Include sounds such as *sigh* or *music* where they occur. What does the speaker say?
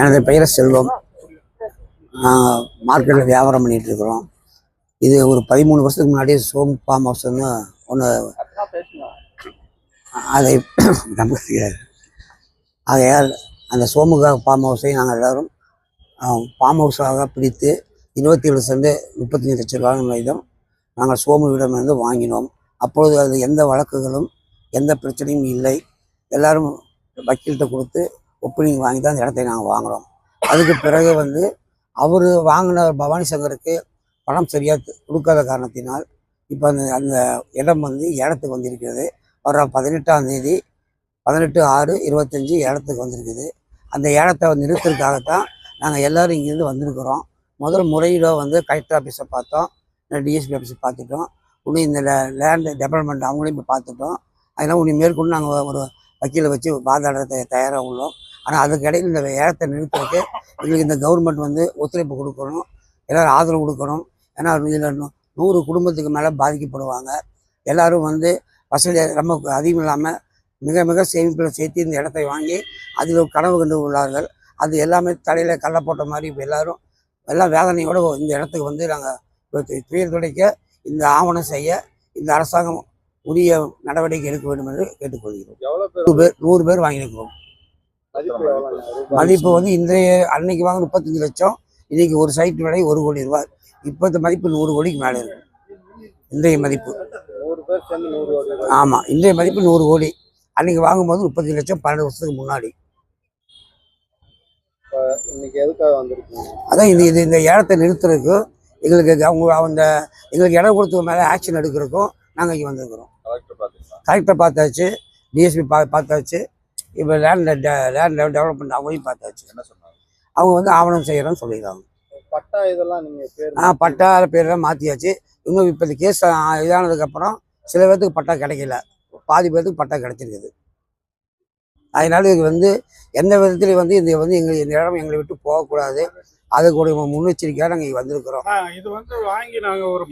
எனது பெயர் செல்வம். மார்க்கெட்டில் வியாபாரம் பண்ணிட்டு இருக்கிறோம். இது ஒரு பதிமூணு வருஷத்துக்கு முன்னாடி சோம் ஃபார்ம் ஹவுஸ்னு ஒன்று அதை *coughs* நம்ப தெரியாது ஆகையால் அந்த சோமுகா ஃபார்ம் ஹவுஸை நாங்கள் எல்லோரும் ஃபார்ம் ஹவுஸாக பிடித்து இருபத்தி ஏழு சென்ட் முப்பத்தஞ்சு லட்சம் ரூபாய் வீதம் நாங்கள் சோமுவிடமிருந்து வாங்கினோம். அப்பொழுது அது எந்த வழக்குகளும் எந்த பிரச்சனையும் இல்லை. எல்லாரும் வக்கீல்கிட்ட கொடுத்து ஒப்பீனியன் வாங்கி தான் அந்த இடத்தை நாங்கள் வாங்குறோம். அதுக்கு பிறகு வந்து அவர் வாங்கின பவானி சங்கருக்கு பணம் சரியாக கொடுக்காத காரணத்தினால் இப்போ அந்த அந்த இடம் வந்து இடத்துக்கு வந்திருக்கிறது. வர பதினெட்டாம் தேதி பதினெட்டு ஆறு இருபத்தஞ்சி இடத்துக்கு வந்திருக்குது. அந்த ஏலத்தை நிறுத்துறதுக்காகத்தான் நாங்கள் எல்லோரும் இங்கேருந்து வந்திருக்கிறோம். முதல் முறையில் வந்து கலெக்டர் ஆஃபீஸை பார்த்தோம். டிஎஸ்பி ஆஃபீஸை பார்த்துட்டோம். இன்னும் இந்த லேண்டு டெவலப்மெண்ட் அவங்களையும் இப்போ பார்த்துட்டோம். அதனால் உன்னை மேற்கொண்டு நாங்கள் ஒரு வக்கீலை வச்சு வாதாடுறத தயாராக உள்ளோம். ஆனால் அதுக்கு இடையில் இந்த ஏலத்தை நிறுத்துறதுக்கு எங்களுக்கு இந்த கவர்மெண்ட் வந்து ஒத்துழைப்பு கொடுக்கணும். எல்லோரும் ஆதரவு கொடுக்கணும். ஏன்னா இதில் நூறு குடும்பத்துக்கு மேலே பாதிக்கப்படுவாங்க. எல்லாரும் வந்து வசதி ரொம்ப அதிகம் இல்லாமல் மிக மிக சேமிப்பில் சேர்த்து இந்த இடத்தை வாங்கி அதில் கனவு கண்டு உள்ளார்கள். அது எல்லாமே தலையில் கல்லை போட்ட மாதிரி இப்போ எல்லாரும் எல்லாம் வேதனையோடு இந்த இடத்துக்கு வந்து நாங்கள் துயர் துடைக்க இந்த ஆவணம் செய்ய இந்த அரசாங்கம் உரிய நடவடிக்கை எடுக்க வேண்டும் என்று கேட்டுக்கொள்கிறோம். நூறு பேர் நூறு பேர் வாங்கியிருக்கிறோம். மதிப்பு வந்து இன்றைய அன்னைக்கு வாங்க முப்பத்தஞ்சு லட்சம் இன்னைக்கு ஒரு சைட் விலை ஒரு கோடி ரூபாய். இப்போ இந்த மதிப்பு நூறு கோடிக்கு மேலே இருக்கு. இன்றைய மதிப்பு. ஆமாம் இன்றைய மதிப்பு நூறு கோடி. அன்னைக்கு வாங்கும்போது முப்பத்தஞ்சு லட்சம் பன்னெண்டு வருஷத்துக்கு முன்னாடி. அதான் இது இது இந்த இடத்தை நிறுத்துறதுக்கும் எங்களுக்கு அவங்க அந்த எங்களுக்கு இடம் கொடுத்த மேலே ஆக்ஷன் எடுக்கிறதுக்கும் நாங்கள் இங்கே வந்திருக்கிறோம். கலெக்டர் பார்த்தாச்சு டிஎஸ்பி பா பார்த்தாச்சு. இப்போ லேண்ட் லேண்ட் டெவலப்மெண்ட் அவங்களையும் பார்த்தாச்சு. என்ன சொன்னாங்க? அவங்க வந்து ஆவணம் செய்கிறோன்னு சொல்லியிருக்காங்க. பட்டா இதெல்லாம் நீங்க பேர் ஆ பட்டா பேரெல்லாம் மாற்றியாச்சு இன்னும் இப்போ இந்த கேஸ் இதானதுக்கப்புறம் சில பேர்த்துக்கு பட்டா கிடைக்கல. பாதி பேர்த்துக்கு பட்டா கிடைச்சிருக்குது. அதனால இது வந்து எந்த விதத்துலையும் வந்து இந்த வந்து எங்களுக்கு இந்த இடம் எங்களை விட்டு போகக்கூடாது. அதுக்கு ஒரு முன்னெச்சரிக்கையாக நாங்கள் இங்கே வந்திருக்கிறோம். இது வந்து வாங்கி நாங்க ஒரு